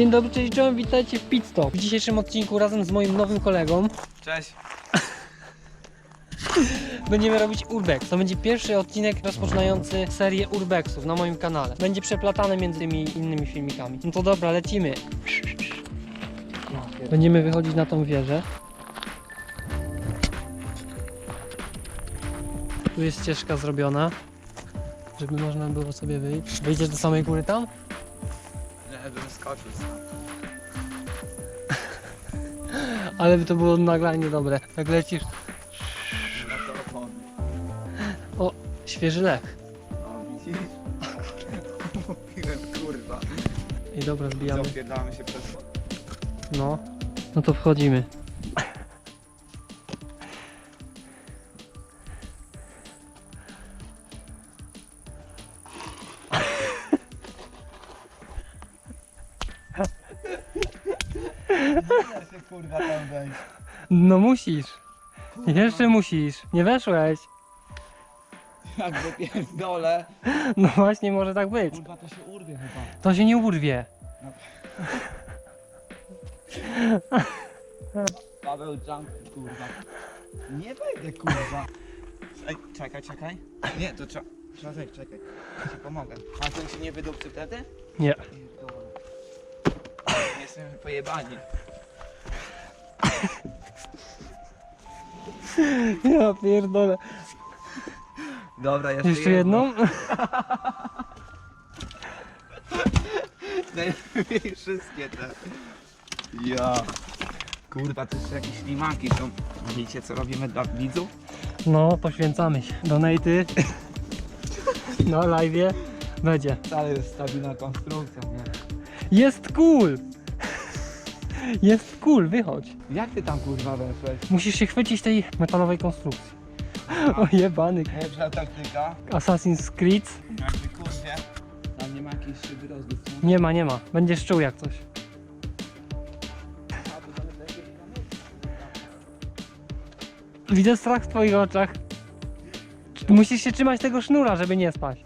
Dzień dobry, cześć John, witajcie w Pit Stop. W dzisiejszym odcinku razem z moim nowym kolegą. Cześć. będziemy robić Urbex. To będzie pierwszy odcinek rozpoczynający serię Urbexów na moim kanale. Będzie przeplatane między tymi innymi filmikami. No to dobra, lecimy. Będziemy wychodzić na tą wieżę. Tu jest ścieżka zrobiona, żeby można było sobie wyjść. Wyjdziesz do samej góry tam? Nie, bym skoczył Ale by to było nagranie dobre. Jak lecisz, świeży lech. No widzisz? Mówiłem, kurwa. I dobra, zbijamy. Zapierdalamy się przez... No, no to wchodzimy. Ja się kurwa tam wejść. No musisz. Jeszcze musisz. Nie weszłeś. Jak wypierdolę. No właśnie może tak być. Kurwa to się urwie chyba. To się nie urwie. Paweł Junk, kurwa. Nie wejdę, kurwa. Ej, czekaj, czekaj. Nie, to trzeba... Trzeba zejść, czekaj. Ja ci pomogę. A ten się nie wydupcy wtedy? Nie. Pierdolę. Jesteśmy pojebani. Ja pierdolę. Dobra, jeszcze, Jeszcze jedną? Najlepiej wszystkie te. Ja. Kurwa, to jeszcze jakieś limaki są. Widzicie co robimy dla widzów? No, poświęcamy się. Donaty. Na live będzie. Wcale jest stabilna konstrukcja, nie? Jest cool! Jest cool, wychodź. Jak ty tam kurwa weszłeś? Musisz się chwycić tej metalowej konstrukcji. O jebany. Taktyka. Assassin's Creed. Jakby kurwie. Tam nie ma jakiejś szyby rozbić. Nie ma, nie ma. Będziesz czuł jak coś. Widzę strach w twoich oczach. Musisz się trzymać tego sznura, żeby nie spać.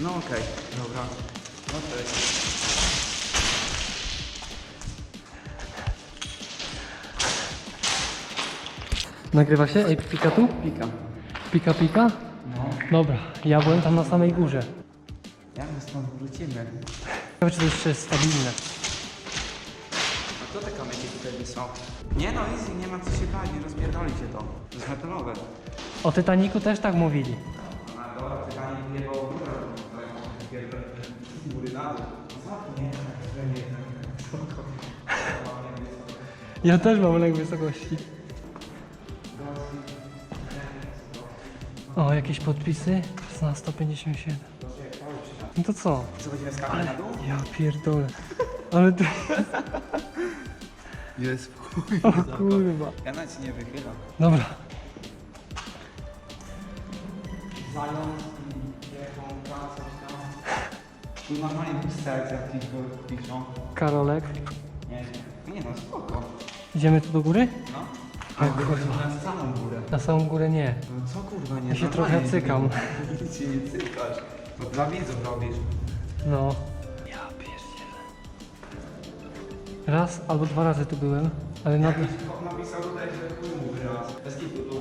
No okej, dobra. No cześć. Nagrywa się? Ej, pika tu? Pika. Pika, pika? No. Dobra, ja byłem tam na samej górze. Jak my stąd wrócimy? Ciekawe, czy to jeszcze jest stabilne. A co te kamyki tutaj są? Nie no, easy, nie ma co się bać, nie rozpierdoli się to. To jest metalowe. O Titaniku też tak mówili. A dobra, pytanie nie było w górę, z góry na dół. Co? Nie, nie, Ja też mam lęk wysokości. O, jakieś podpisy? Na 157. No to co? Skakać na dół? Ja pierdolę. Ale tu... Jest O kurwa. Ja na ci nie wychylam. Dobra. Normalnie serce jakiś piszą. Karolek. Nie, nie no, spoko. Idziemy tu do góry? No. O kurwa. Na samą górę. Na samą górę nie. No co kurwa nie? Ja się trochę cykam. Nic się nie cykasz. Bo dla widzów robisz. No. Ja pierdzielę. Raz albo dwa razy tu byłem, ale na... Napisał tutaj, że chuj mu wyraz. Bez kitu tu.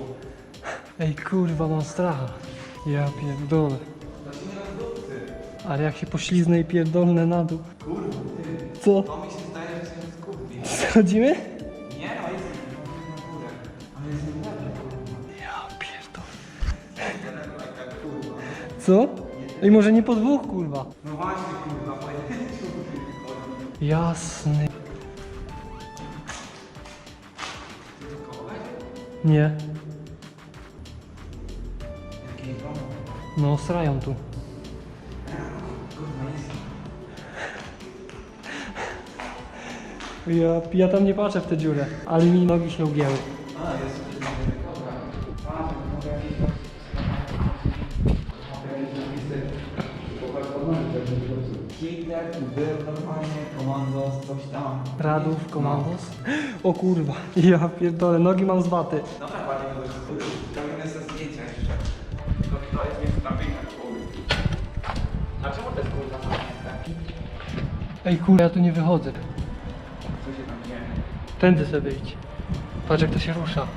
Ej kurwa, mam stracha. Ja pierdolę. Ale jak się pośliznę i pierdolnę na dół. Kurwa, ty. Co? To mi się zdaje, że się skupi. Schodzimy? Nie no, jest na górę. Ale jest nie Ja pierdolę. Co? Ej, może nie po dwóch, kurwa. No właśnie kurwa. Jasny. Nie. No, srają tu. Ja, ja tam nie patrzę w tę dziurę, ale mi nogi się ugięły. Na Dobra. Hitler był normalnie, komandos, coś tam. Radów, komandos. O kurwa, ja pierdolę, nogi mam z waty. Tak, ładnie to jest. Robimy sobie zdjęcia jeszcze. To jest kurwa. A czemu to jest kurwa? Ej kurwa, ja tu nie wychodzę. Się tam? Tędy sobie wyjdź. Patrz jak to się rusza.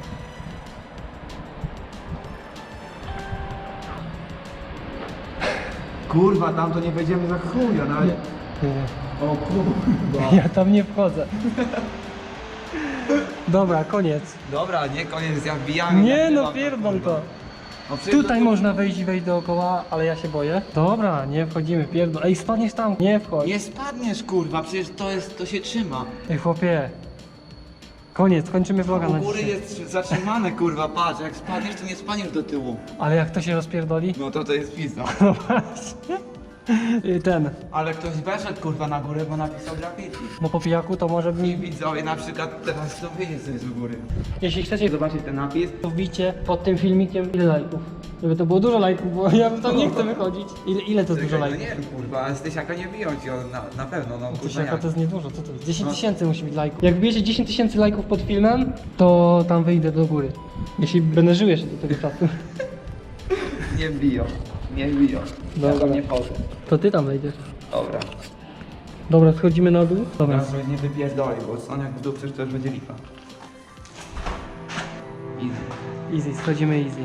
Kurwa, tam to nie wejdziemy za chuja, nawet. Nie. O kurwa. Ja tam nie wchodzę. Dobra, koniec. Dobra, nie koniec, ja wbijam. Nie jak no, pierdol kurwa. to. No Tutaj można wejść i wejść dookoła, ale ja się boję. Dobra, nie wchodzimy, pierdol. Ej, spadniesz tam, nie wchodź. Nie spadniesz kurwa, przecież to jest, to się trzyma. Ej, chłopie. Koniec, kończymy vloga U na góry dzisiaj. jest zatrzymane kurwa, patrz, jak spadniesz to nie spadniesz do tyłu. Ale jak to się rozpierdoli? No to to jest pizza. No właśnie. I Ten, Ale ktoś weszedł kurwa na górę, bo napisał graffiti. bo po pijaku to może I mi... widzowie na przykład teraz chcą wiedzieć co jest u góry. Jeśli chcecie Zobaczcie ten napis. to wbicie pod tym filmikiem ile lajków. Żeby to było dużo lajków, bo ja tam nie chcę wychodzić. Ile, ile to jest dużo Czekaj, no lajków? nie wiem kurwa, z tysiaka nie biją ci, o, na, na pewno, no kurwa Tysiaka jak. to jest niedużo, co to jest? 10 No. tysięcy musi być lajków. Jak wbijecie 10 tysięcy lajków pod filmem, to tam wyjdę do góry. Jeśli będę żył jeszcze do tego czasu. Nie biją, nie biją. Ja Dobra. tam nie chodzę. To ty tam wejdziesz. Dobra. Dobra, schodzimy na dół. Dobra. Teraz żebyś nie wypierdoli, bo co jak w dół to już będzie lipa. Easy. Easy, schodzimy easy.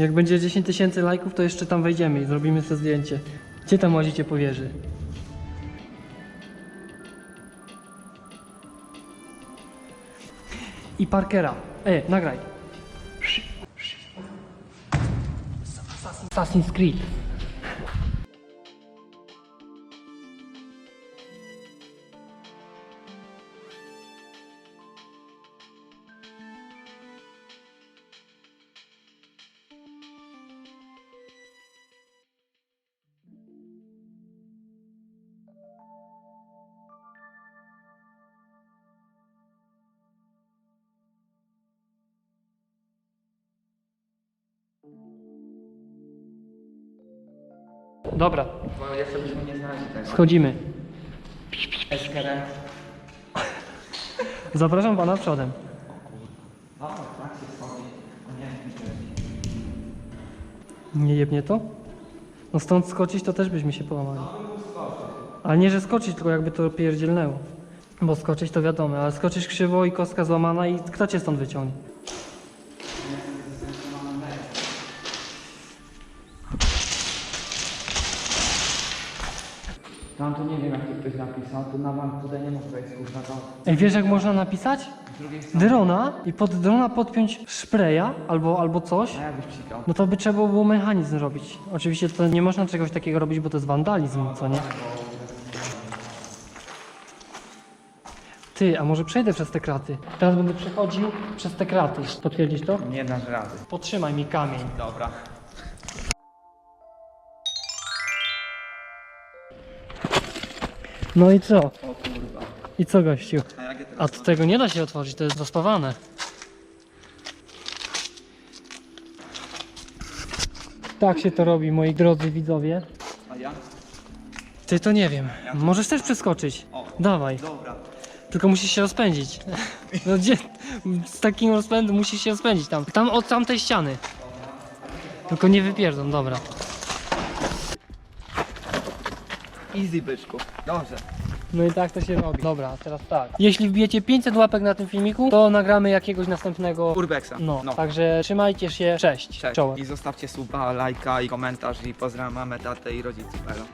Jak będzie 10 tysięcy lajków, to jeszcze tam wejdziemy i zrobimy sobie zdjęcie. Gdzie tam łazicie po wieży? I Parkera. E, nagraj. Assassin's Creed. Dobra, Bo jeszcze byśmy nie znali tego. schodzimy. Eskerę. Zapraszam pana przodem. O, tak się schodzi. O nie, nie Nie jebnie to? No stąd skoczyć to też byśmy się połamali. Ale nie, że skoczyć, tylko jakby to pierdzielnęło. Bo skoczyć to wiadomo, ale skoczysz krzywo i kostka złamana i kto cię stąd wyciągnie? Tam to nie wiem jak to ktoś napisał, tu na bank tutaj nie ma tutaj kurwa to. Ej, wiesz jak można napisać? Z drugiej strony. Drona i pod drona podpiąć szpreja albo, albo coś. A jakbyś psikał? No to by trzeba było mechanizm robić. Oczywiście to nie można czegoś takiego robić, bo to jest wandalizm, co nie? Ty, a może przejdę przez te kraty? Teraz będę przechodził przez te kraty. Potwierdzić to? Nie dasz rady. Potrzymaj mi kamień. Dobra. No i co? O kurwa. I co gościu? A ja A tego nie da się otworzyć, to jest zaspawane. Tak się to robi, moi drodzy widzowie. A ja? Ty to nie wiem. Możesz też przeskoczyć. O. Dawaj. Dobra. Tylko musisz się rozpędzić. No gdzie? Z takim rozpędem musisz się rozpędzić tam. Tam od tamtej ściany. Tylko nie wypierdzą, dobra. Easy byczku. Dobrze. No i tak to się robi. Dobra, teraz tak. Jeśli wbijecie 500 łapek na tym filmiku, to nagramy jakiegoś następnego. Urbexa. No, także trzymajcie się. Cześć. Cześć. Czołem. I zostawcie suba, lajka i komentarz i pozdrawiam mamę, tatę i rodziców. Elo.